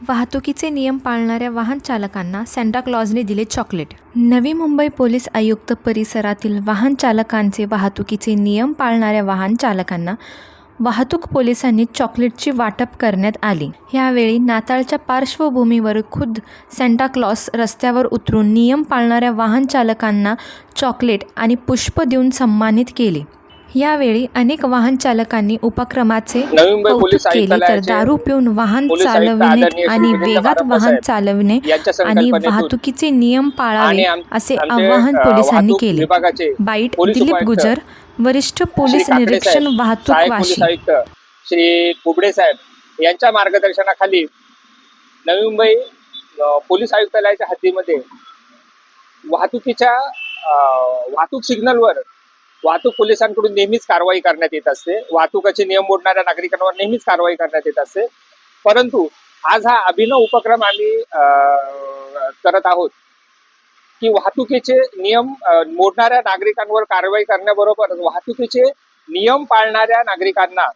वाहतुकीचे नियम पाळणाऱ्या वाहन चालकांना सँटाक्लॉजने दिले चॉकलेट नवी मुंबई पोलीस आयुक्त परिसरातील वाहन चालकांचे वाहतुकीचे नियम पाळणाऱ्या वाहन चालकांना वाहतूक पोलिसांनी चॉकलेटची वाटप करण्यात आली. यावेळी नाताळच्या पार्श्वभूमीवर खुद्द सँटाक्लॉस रस्त्यावर उतरून नियम पाळणाऱ्या वाहन चालकांना चॉकलेट आणि पुष्प देऊन सन्मानित केले. यावेळी अनेक वाहन चालकांनी उपक्रमाचे कौतुक केले तर दारू पिऊन वाहन चालविणे आणि वेगात वाहन चालविणे आणि वाहतुकीचे नियम पाळावे असे आवाहन पोलिसांनी केले. बाईट दिलीप गुजर वरिष्ठ पोलीस निरीक्षण वाहतूक वाशी श्री कुबडे साहेब यांच्या मार्गदर्शनाखाली नवी मुंबई पोलीस आयुक्तालयाच्या हद्दीमध्ये वाहतुकीच्या वाहतूक सिग्नलवर वाहतूक पोलिसांकडून नेहमीच कारवाई करण्यात येत असते. वाहतुकाचे नियम मोडणाऱ्या नागरिकांवर नेहमीच कारवाई करण्यात येत असते. परंतु आज हा अभिनव उपक्रम आम्ही करत आहोत की वाहतुकीचे नियम मोडणाऱ्या नागरिकांवर कारवाई करण्याबरोबर वाहतुकीचे नियम पाळणाऱ्या नागरिकांना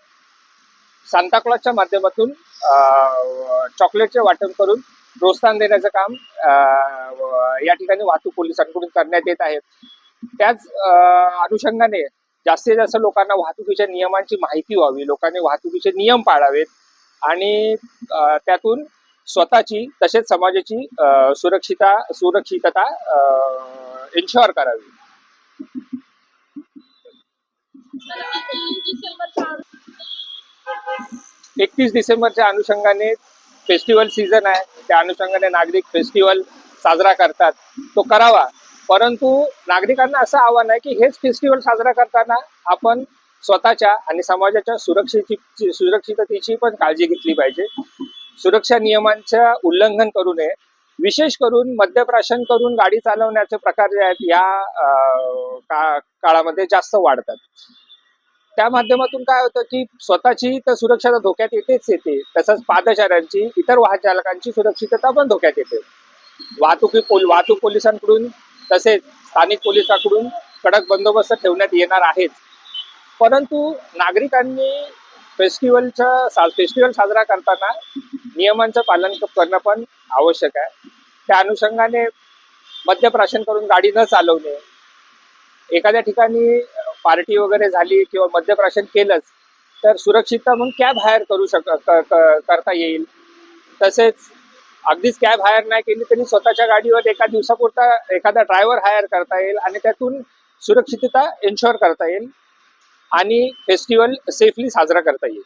सांताक्लॉजच्या माध्यमातून अ, चॉकलेटचे वाटप करून प्रोत्साहन देण्याचं काम या ठिकाणी वाहतूक पोलिसांकडून करण्यात येत आहे. त्याच अनुषंगाने जास्तीत जास्त लोकांना वाहतुकीच्या नियमांची माहिती व्हावी लोकांनी वाहतुकीचे नियम पाळावेत आणि त्यातून स्वतःची तसेच समाजाची सुरक्षिता सुरक्षितता इन्शुअर करावी. एकतीस डिसेंबरच्या अनुषंगाने फेस्टिवल सीझन आहे. त्या अनुषंगाने नागरिक फेस्टिवल साजरा करतात. तो करावा. परंतु नागरिकांना असं आव्हान आहे की हेच फेस्टिवल साजरा करताना आपण स्वतःच्या आणि समाजाच्या सुरक्षेची सुरक्षिततेची पण काळजी घेतली पाहिजे. सुरक्षा नियमांचं उल्लंघन करू नये. विशेष करून मद्यप्राशन करून गाडी चालवण्याचे प्रकार जे आहेत या का काळामध्ये जास्त वाढतात. त्या माध्यमातून काय होतं की स्वतःची तर सुरक्षा धोक्यात येतेच येते. तसंच पादचाऱ्यांची इतर वाहन चालकांची सुरक्षितता पण धोक्यात येते. वाहतुकी पोल वाहतूक पोलिसांकडून तसेच स्थानिक पोलिसांकडून कडक बंदोबस्त ठेवण्यात येणार आहेच परंतु नागरिकांनी फेस्टिवलचं सा फेस्टिवल साजरा करताना नियमांचं पालन करणं पण आवश्यक आहे. त्या अनुषंगाने मद्यप्राशन करून गाडी न चालवणे एखाद्या ठिकाणी पार्टी वगैरे झाली किंवा मद्यप्राशन केलंच तर सुरक्षितता म्हणून कॅब हायर करू शक करता येईल. तसेच अगदीच कॅब हायर नाही केली तरी स्वतःच्या गाडीवर एका दिवसापुरता एखादा ड्रायव्हर हायर करता येईल आणि त्यातून सुरक्षितता एन्शुअर करता येईल आणि फेस्टिवल सेफली साजरा करता येईल.